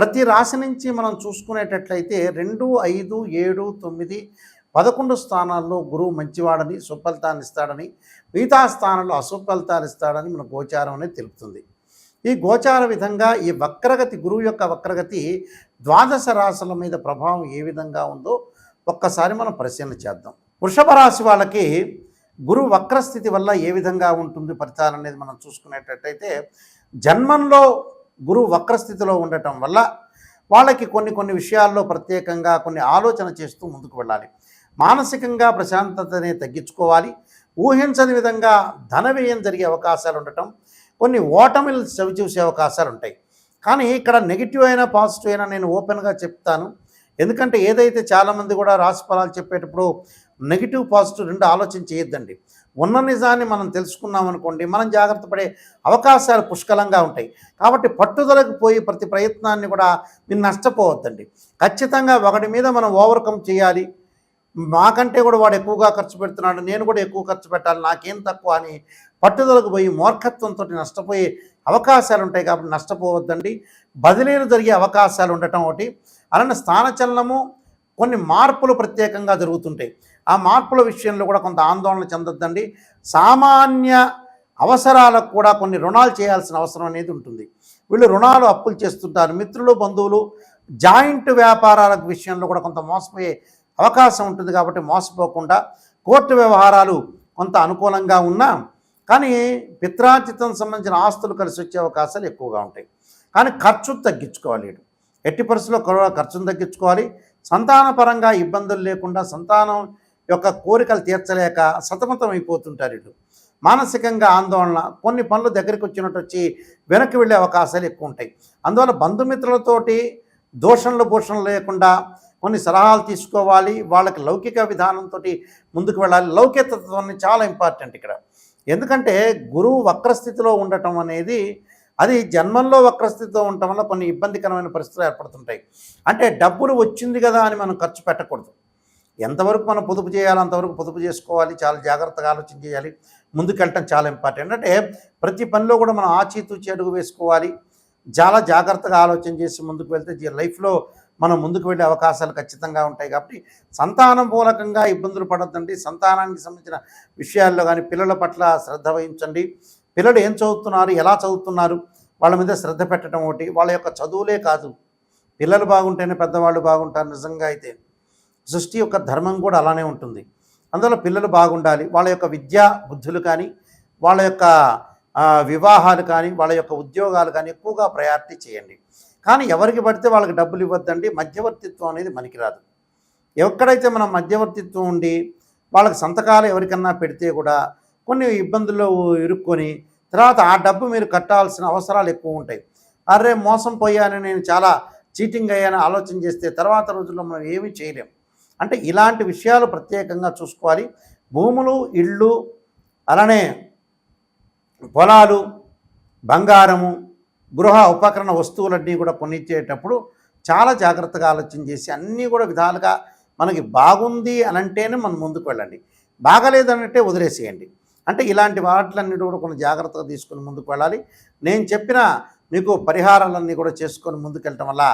ప్రతి రాశి నుంచి మనం చూసుకునేటట్లయితే రెండు ఐదు ఏడు తొమ్మిది పదకొండు స్థానాల్లో గురువు మంచివాడని సుఫలితాన్ని ఇస్తాడని మిగతా స్థానంలో అసుఫలితాలు ఇస్తాడని మన గోచారం అనేది తెలుపుతుంది. ఈ గోచార విధంగా ఈ వక్రగతి గురువు యొక్క వక్రగతి ద్వాదశ రాశుల మీద ప్రభావం ఏ విధంగా ఉందో ఒక్కసారి మనం పరిశీలన చేద్దాం. వృషభ రాశి వాళ్ళకి గురు వక్రస్థితి వల్ల ఏ విధంగా ఉంటుంది ఫలితాలు అనేది మనం చూసుకునేటట్టయితే జన్మంలో గురువు వక్రస్థితిలో ఉండటం వల్ల వాళ్ళకి కొన్ని కొన్ని విషయాల్లో ప్రత్యేకంగా కొన్ని ఆలోచన చేస్తూ ముందుకు వెళ్ళాలి. మానసికంగా ప్రశాంతతని తగ్గించుకోవాలి. ఊహించని విధంగా ధన వ్యయం జరిగే అవకాశాలు ఉండటం కొన్ని ఓటమిలు చవి చూసే అవకాశాలు ఉంటాయి. కానీ ఇక్కడ నెగిటివ్ అయినా పాజిటివ్ అయినా నేను ఓపెన్గా చెప్తాను. ఎందుకంటే ఏదైతే చాలామంది కూడా రాశి ఫలాలు చెప్పేటప్పుడు నెగిటివ్ పాజిటివ్ రెండు ఆలోచన చేయొద్దండి. ఉన్న నిజాన్ని మనం తెలుసుకున్నాం అనుకోండి మనం జాగ్రత్త పడే అవకాశాలు పుష్కలంగా ఉంటాయి. కాబట్టి పట్టుదలకు పోయి ప్రతి ప్రయత్నాన్ని కూడా మీరు నష్టపోవద్దండి. ఖచ్చితంగా ఒకటి మీద మనం ఓవర్కమ్ చేయాలి. మాకంటే కూడా వాడు ఎక్కువగా ఖర్చు పెడుతున్నాడు నేను కూడా ఎక్కువ ఖర్చు పెట్టాలి నాకేం తక్కువ అని పట్టుదలకు పోయి మూర్ఖత్వంతో నష్టపోయే అవకాశాలు ఉంటాయి కాబట్టి నష్టపోవద్దండి. బదిలీలు జరిగే అవకాశాలు ఉండటం ఒకటి. అలానే స్థానచలనము కొన్ని మార్పులు ప్రత్యేకంగా జరుగుతుంటాయి. ఆ మార్పుల విషయంలో కూడా కొంత ఆందోళన చెందొద్దండి. సామాన్య అవసరాలకు కూడా కొన్ని రుణాలు చేయాల్సిన అవసరం అనేది ఉంటుంది. వీళ్ళు రుణాలు అప్పులు చేస్తుంటారు. మిత్రులు బంధువులు జాయింట్ వ్యాపారాల విషయంలో కూడా కొంత మోసపోయే అవకాశం ఉంటుంది కాబట్టి మోసపోకుండా కోర్టు వ్యవహారాలు కొంత అనుకూలంగా ఉన్నా కానీ పిత్రాచితం సంబంధించిన ఆస్తులు కలిసి వచ్చే అవకాశాలు ఎక్కువగా ఉంటాయి. కానీ ఖర్చు తగ్గించుకోవాలి వీడు. ఎట్టి పరిస్థితుల్లో ఖర్చును తగ్గించుకోవాలి. సంతానపరంగా ఇబ్బందులు లేకుండా సంతానం యొక్క కోరికలు తీర్చలేక సతమతం అయిపోతుంటారు ఇటు మానసికంగా ఆందోళన కొన్ని పనులు దగ్గరికి వచ్చినట్టు వచ్చి వెనక్కి వెళ్ళే అవకాశాలు ఎక్కువ ఉంటాయి. అందువల్ల బంధుమిత్రులతోటి దోషణలు భూషణలు లేకుండా కొన్ని సలహాలు తీసుకోవాలి. వాళ్ళకి లౌకిక విధానంతో ముందుకు వెళ్ళాలి. లౌకికతత్వాన్ని చాలా ఇంపార్టెంట్ ఇక్కడ. ఎందుకంటే గురువు వక్రస్థితిలో ఉండటం అనేది అది జన్మంలో వక్రస్థితిలో ఉండటం వల్ల కొన్ని ఇబ్బందికరమైన పరిస్థితులు ఏర్పడుతుంటాయి. అంటే డబ్బులు వచ్చింది కదా అని మనం ఖర్చు పెట్టకూడదు. ఎంతవరకు మనం పొదుపు చేయాలో అంతవరకు పొదుపు చేసుకోవాలి. చాలా జాగ్రత్తగా ఆలోచన చేయాలి. ముందుకెళ్ళటం చాలా ఇంపార్టెంట్. అంటే ప్రతి పనిలో కూడా మనం ఆచితూచి అడుగు వేసుకోవాలి. చాలా జాగ్రత్తగా ఆలోచన చేసి ముందుకు వెళ్తే లైఫ్లో మనం ముందుకు వెళ్ళే అవకాశాలు ఖచ్చితంగా ఉంటాయి కాబట్టి సంతానం మూలకంగా ఇబ్బందులు పడద్దండి. సంతానానికి సంబంధించిన విషయాల్లో కానీ పిల్లల పట్ల శ్రద్ధ వహించండి. పిల్లలు ఏం చదువుతున్నారు? ఎలా చదువుతున్నారు? వాళ్ళ మీద శ్రద్ధ పెట్టడం ఒకటి. వాళ్ళ యొక్క చదువులే కాదు. పిల్లలు బాగుంటేనే పెద్దవాళ్ళు బాగుంటారు నిజంగా అయితే. సృష్టి యొక్క ధర్మం కూడా అలానే ఉంటుంది. అందులో పిల్లలు బాగుండాలి వాళ్ళ యొక్క విద్యా బుద్ధులు కానీ వాళ్ళ యొక్క వివాహాలు కానీ వాళ్ళ యొక్క ఉద్యోగాలు కానీ ఎక్కువగా ప్రయారిటీ చేయండి. కానీ ఎవరికి పడితే వాళ్ళకి డబ్బులు ఇవ్వద్దండి మధ్యవర్తిత్వం అనేది మనకి రాదు. ఎక్కడైతే మనం మధ్యవర్తిత్వం ఉండి వాళ్ళకి సంతకాలు ఎవరికన్నా పెడితే కూడా కొన్ని ఇబ్బందుల్లో ఇరుక్కొని తర్వాత ఆ డబ్బు మీరు కట్టాల్సిన అవసరాలు ఎక్కువ ఉంటాయి. అరే మోసం పోయాను నేను చాలా చీటింగ్ అయ్యాను ఆలోచన చేస్తే తర్వాత రోజుల్లో మనం ఏమీ చేయలేం. అంటే ఇలాంటి విషయాలు ప్రత్యేకంగా చూసుకోవాలి. భూములు ఇళ్ళు అలానే పొలాలు బంగారము గృహ ఉపకరణ వస్తువులన్నీ కూడా కొనిచ్చేటప్పుడు చాలా జాగ్రత్తగా ఆలోచన చేసి అన్నీ కూడా విధాలుగా మనకి బాగుంది అని అంటేనే మనం ముందుకు వెళ్ళండి. బాగలేదనంటే వదిలేసేయండి. అంటే ఇలాంటి వాటిలన్నిటి కూడా కొన్ని జాగ్రత్తగా తీసుకొని ముందుకు వెళ్ళాలి. నేను చెప్పిన మీకు పరిహారాలన్నీ కూడా చేసుకొని ముందుకెళ్ళటం వల్ల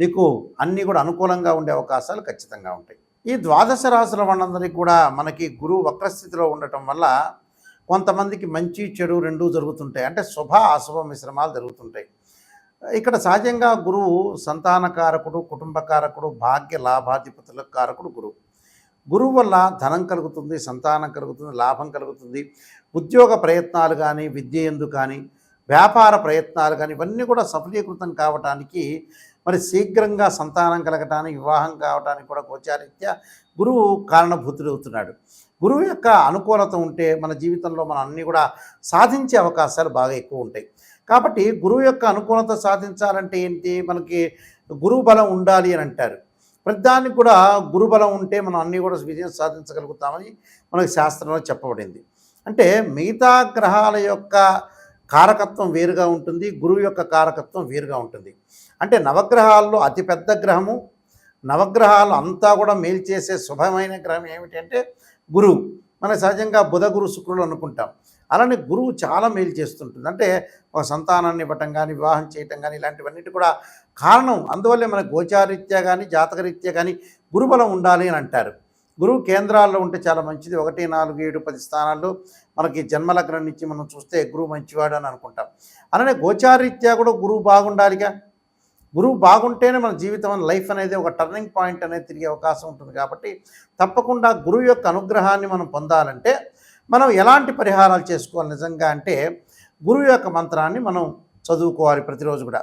మీకు అన్నీ కూడా అనుకూలంగా ఉండే అవకాశాలు ఖచ్చితంగా ఉంటాయి. ఈ ద్వాదశ రాశుల వాళ్ళందరికీ కూడా మనకి గురువు వక్రస్థితిలో ఉండటం వల్ల కొంతమందికి మంచి చెడు రెండూ జరుగుతుంటాయి. అంటే శుభ అశుభ మిశ్రమాలు జరుగుతుంటాయి. ఇక్కడ సహజంగా గురువు సంతానకారకుడు కుటుంబకారకుడు భాగ్య లాభాధిపతుల కారకుడు గురువు. గురువు వల్ల ధనం కలుగుతుంది సంతానం కలుగుతుంది లాభం కలుగుతుంది. ఉద్యోగ ప్రయత్నాలు కానీ విద్య ఎందు కానీ వ్యాపార ప్రయత్నాలు కానీ ఇవన్నీ కూడా సఫలీకృతం కావటానికి మరి శీఘ్రంగా సంతానం కలగటానికి వివాహం కావటానికి కూడా గోచారీత్యా గురువు కారణభూతుడవుతున్నాడు గురువు యొక్క అనుకూలత ఉంటే మన జీవితంలో మనం అన్నీ కూడా సాధించే అవకాశాలు బాగా ఎక్కువ ఉంటాయి. కాబట్టి గురువు యొక్క అనుకూలత సాధించాలంటే ఏంటి? మనకి గురువు బలం ఉండాలి అని అంటారు. ప్రతిదానికి కూడా గురుబలం ఉంటే మనం అన్నీ కూడా విజయం సాధించగలుగుతామని మనకి శాస్త్రంలో చెప్పబడింది. అంటే మిగతా గ్రహాల యొక్క కారకత్వం వేరుగా ఉంటుంది గురువు యొక్క కారకత్వం వేరుగా ఉంటుంది. అంటే నవగ్రహాల్లో అతిపెద్ద గ్రహము నవగ్రహాలు అంతా కూడా మేలు చేసే శుభమైన గ్రహం ఏమిటంటే గురువు. మన సహజంగా బుధ గురు శుక్రులు అనుకుంటాం. అలానే గురువు చాలా మేలు చేస్తుంటుంది. అంటే ఒక సంతానాన్ని ఇవ్వటం కానీ వివాహం చేయటం కానీ ఇలాంటివన్నిటి కూడా కారణం. అందువల్లే మన గోచారీత్యా కానీ జాతకరీత్యా కానీ గురుబలం ఉండాలి అని అంటారు. గురువు కేంద్రాల్లో ఉంటే చాలా మంచిది. ఒకటి నాలుగు ఏడు పది స్థానాల్లో మనకి జన్మలగ్నం నుంచి మనం చూస్తే గురువు మంచివాడు అని అనుకుంటాం. అలానే గోచారీత్యా కూడా గురువు బాగుండాలిగా. గురువు బాగుంటేనే మన జీవితం లైఫ్ అనేది ఒక టర్నింగ్ పాయింట్ అనేది తిరిగే అవకాశం ఉంటుంది కాబట్టి తప్పకుండా గురువు యొక్క అనుగ్రహాన్ని మనం పొందాలంటే మనం ఎలాంటి పరిహారాలు చేసుకోవాలి నిజంగా అంటే గురువు యొక్క మంత్రాన్ని మనం చదువుకోవాలి ప్రతిరోజు కూడా.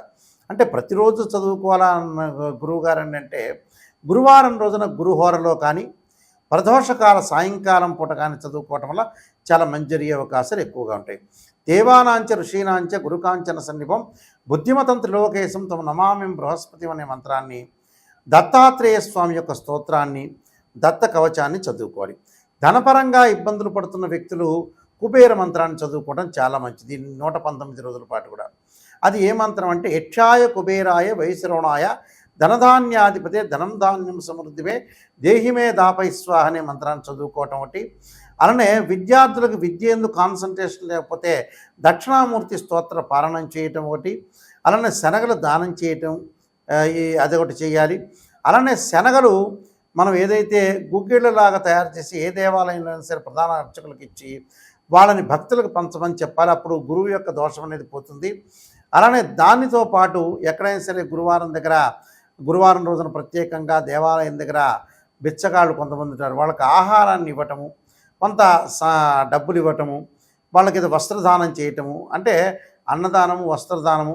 అంటే ప్రతిరోజు చదువుకోవాలన్న గురువు గారు అంటే గురువారం రోజున గురుహోరలో కానీ ప్రదోషకాల సాయంకాలం పూట కానీ చదువుకోవటం వల్ల చాలా మంచి జరిగే అవకాశాలు ఎక్కువగా ఉంటాయి. దేవానాంచ ఋషీనాంచ గురుకాంచన సన్నిభం బుద్ధిమతం త్రిలోకేశం తమ నమామిం బృహస్పతి అనే మంత్రాన్ని దత్తాత్రేయ స్వామి యొక్క స్తోత్రాన్ని దత్త కవచాన్ని చదువుకోవాలి. ధనపరంగా ఇబ్బందులు పడుతున్న వ్యక్తులు కుబేర మంత్రాన్ని చదువుకోవడం చాలా మంచిది. నూట పంతొమ్మిది రోజుల పాటు కూడా. అది ఏ మంత్రం అంటే యక్షాయ కుబేరాయ వైశ్రవణాయ ధనధాన్యాధిపతే ధనం ధాన్యం సమృద్ధివే దేహిమే దాపై అనే మంత్రాన్ని చదువుకోవటం ఒకటి. అలానే విద్యార్థులకు విద్య ఎందుకు కాన్సన్ట్రేషన్ లేకపోతే దక్షిణామూర్తి స్తోత్ర పాలనం చేయటం ఒకటి. అలానే శనగలు దానం చేయటం ఈ అదొకటి చేయాలి. అలానే శనగలు మనం ఏదైతే గుగ్గిళ్ళలాగా తయారు చేసి ఏ దేవాలయంలో అయినా సరే ప్రధాన అర్చకులకు ఇచ్చి వాళ్ళని భక్తులకు పంచమని చెప్పాలి. అప్పుడు గురువు యొక్క దోషం అనేది పోతుంది. అలానే దానితో పాటు ఎక్కడైనా సరే గురువారం దగ్గర గురువారం రోజున ప్రత్యేకంగా దేవాలయం దగ్గర బిచ్చగాళ్ళు కొంతమంది ఉంటారు. వాళ్ళకి ఆహారాన్ని ఇవ్వటము కొంత సా- డబ్బులు ఇవ్వటము వాళ్ళకి వస్త్రదానం చేయటము అంటే అన్నదానము వస్త్రదానము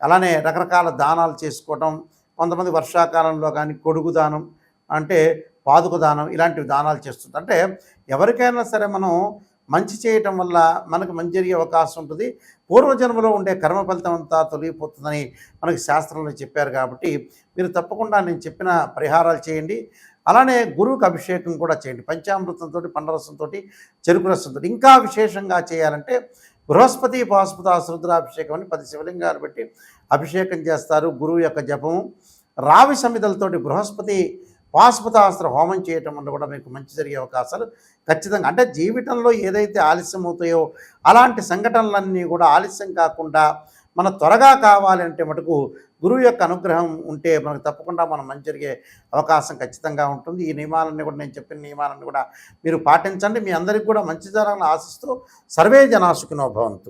అలానే రకరకాల దానాలు చేసుకోవటం కొంతమంది వర్షాకాలంలో కానీ కొడుకు దానం అంటే పాదుక దానం ఇలాంటివి దానాలు చేస్తుంది అంటే ఎవరికైనా సరే మనం మంచి చేయటం వల్ల మనకు మంచి జరిగే అవకాశం ఉంటుంది. పూర్వజన్మలో ఉండే కర్మ ఫలితం అంతా తొలగిపోతుందని మనకి శాస్త్రంలో చెప్పారు కాబట్టి మీరు తప్పకుండా నేను చెప్పిన పరిహారాలు చేయండి. అలానే గురువుకి అభిషేకం కూడా చేయండి. పంచామృతంతో పండరసంతో చెరుకు రసంతో ఇంకా విశేషంగా చేయాలంటే బృహస్పతి పాశుపత రుద్రాభిషేకం అని పది శివలింగాలు పెట్టి అభిషేకం చేస్తారు గురువు యొక్క జపము. రావి సమితలతోటి బృహస్పతి పాసుపతాస్త్ర హోమం చేయటం వల్ల కూడా మీకు మంచి జరిగే అవకాశాలు ఖచ్చితంగా. అంటే జీవితంలో ఏదైతే ఆలస్యం అవుతాయో అలాంటి సంఘటనలన్నీ కూడా ఆలస్యం కాకుండా మన త్వరగా కావాలంటే మటుకు గురువు యొక్క అనుగ్రహం ఉంటే మనకు తప్పకుండా మనం మంచి జరిగే అవకాశం ఖచ్చితంగా ఉంటుంది. ఈ నియమాలన్నీ కూడా నేను చెప్పిన నియమాలన్నీ కూడా మీరు పాటించండి. మీ అందరికీ కూడా మంచి జరగాలని ఆశిస్తూ సర్వే జనాసుకునో భవంతు.